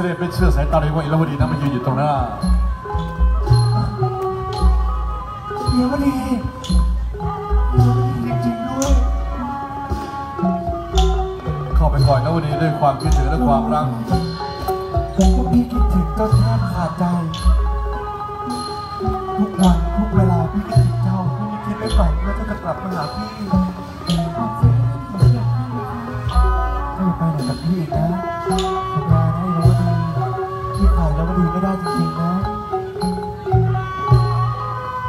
สเลเปเชื่อสายตาเลยว่าอิรวดีนั้นมายืนอยู่ตรงหน้าเดี๋ยวดีจริงๆด้วยเข้าไปก่อนนะวันนี้ด้วยความคิดถึงและความรักพวพี่คิดถึงก็แทบขาดใจ ทุกวันทุกเวลาพี่คิดถึงเจ้าพี่คิดไม่ฝันว่าจะกลับมาหาพี่ไปไหนกับพี่นะ ดีไม่ได้จริงๆนะ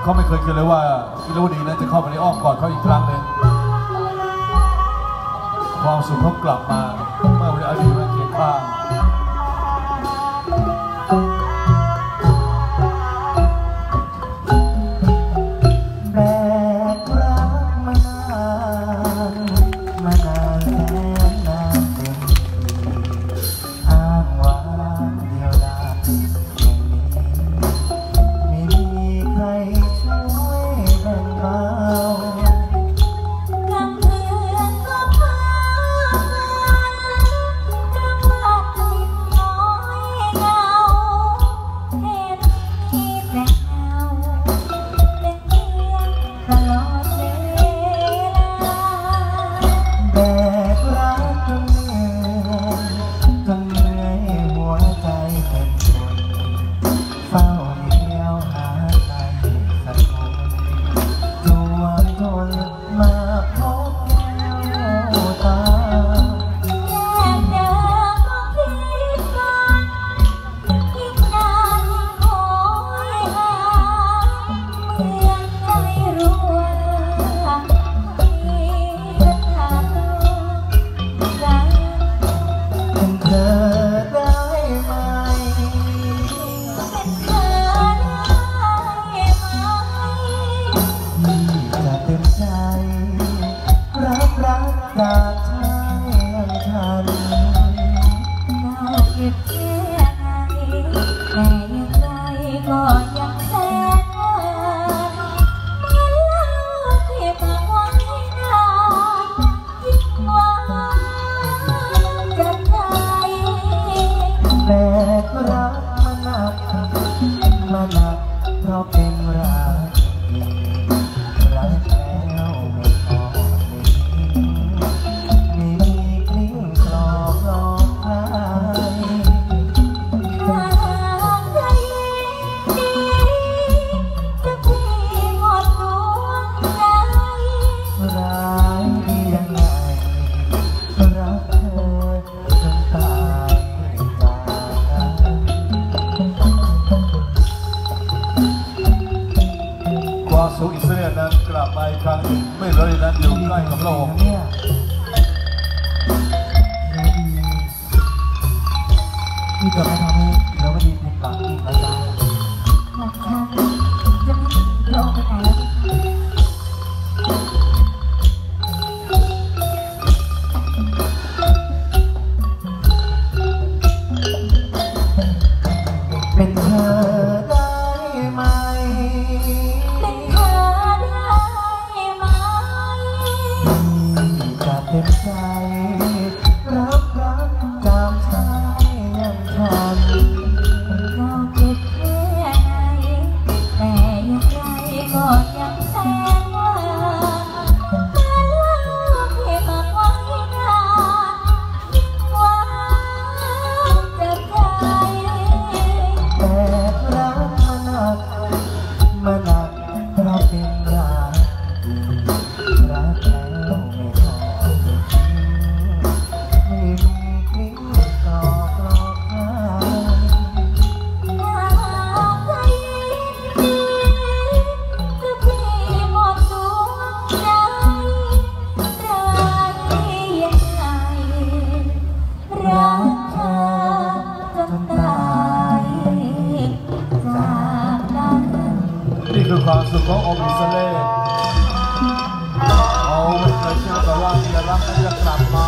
เขาไม่เคยคิดเลยว่าวิโรดีนั้นจะเข้าไปในอ้อมกอดเขาอีกครั้งเลยความสุขเขากลับมาเมื่อวันอาทิตมาเคียงข้าง alive. วยบริรัตอยู่ใกล้กับโลกนี่ยนี่กั คือความสุขขององค์อิสราเอลเอาไว้เคยเชื่อแต่ว่าเดียรักที่จะกลับมา